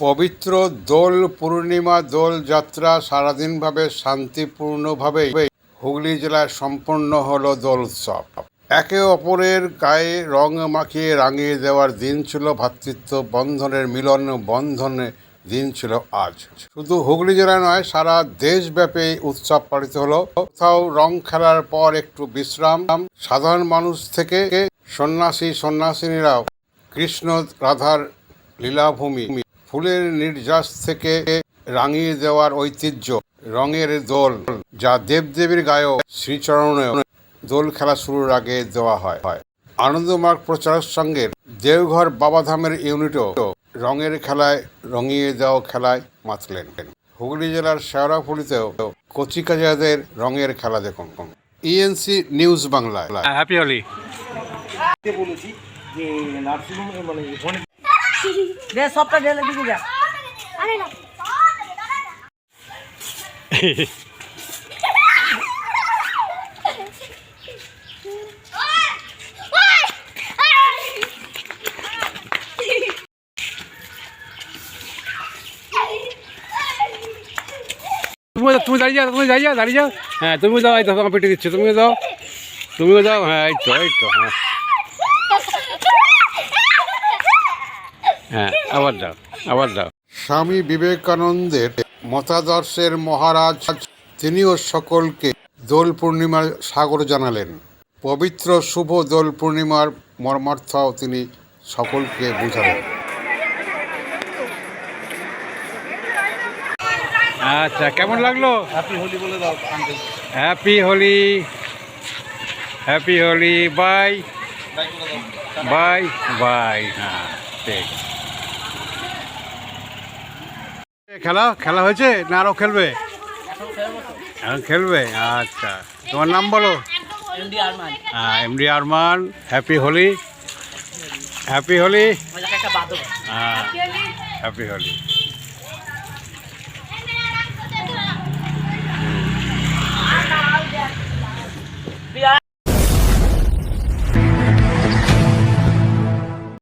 পবিত্র দোল পূর্ণিমা দোল যাত্রা সারাদিনভাবে শান্তিপূর্ণভাবে হুগলি জেলায় সম্পন্ন হলো দোল উৎসব। একে অপরের গায়ে রং মাখিয়ে রাঙিয়ে দেওয়ার দিন ছিল ভ্রাতৃত্ব বন্ধনের মিলন বন্ধনে দিন ছিল আজ। শুধু হুগলি জেলায় নয়, সারা দেশব্যাপী উৎসব পালিত হলো। কোথাও রং খেলার পর একটু বিশ্রাম। সাধারণ মানুষ থেকে সন্ন্যাসী সন্ন্যাসিনীরাও কৃষ্ণ রাধার লীলাভূমি ফুলের নির্যাস থেকে রাঙিয়ে দেওয়ার ঐতিহ্য রঙের দোল যা দেবদেবীর গায়েও শ্রীচরণে দোল খেলা শুরুর আগে দেওয়া হয়। হয় আনন্দমার্গ প্রচারের সঙ্গে দেওঘর বাবাধামের ইউনিটও রঙের খেলায় রঙিয়ে দেওয়া খেলায় মাতলেন হুগলি জেলার শেওড়াফুলিতেও কচিকাজাদের রঙের খেলা দেখুন। ENC news Bangla happy Holi বলেছি যে নার্সিংহোম মানে দে, সবটা ঢেলে দিকে যা। তুমি তুমি দাঁড়িয়ে যাও, তুমি দাঁড়িয়ে যাও দাঁড়িয়ে যাও। হ্যাঁ তুমিও দাও এই তো তোমাকে পেটে দিচ্ছে, তুমিও দাও তুমিও দাও হ্যাঁ এই তো এই তো হ্যাঁ। হ্যাঁ আবার দাও আবার দাও। স্বামী বিবেকানন্দের মতাদর্শের মহারাজ তিনিও সকলকে দোল পূর্ণিমার সাগর জানালেন। পবিত্র শুভ দোল পূর্ণিমার মর্মার্থ তিনি সকলকে বুঝালেন। আচ্ছা কেমন লাগল? হ্যাপি হোলি বলে দাও happy Holi happy Holi bye bye bye bye হ্যাঁ। ঠিক খেলা? খেলা হয়েছে না আরও খেলবে? এখন খেলবে? আচ্ছা। তোমার নাম বলো। এমডি আরমান হ্যাঁ MD Arman happy Holi happy Holi হ্যাঁ হ্যাপি হোলি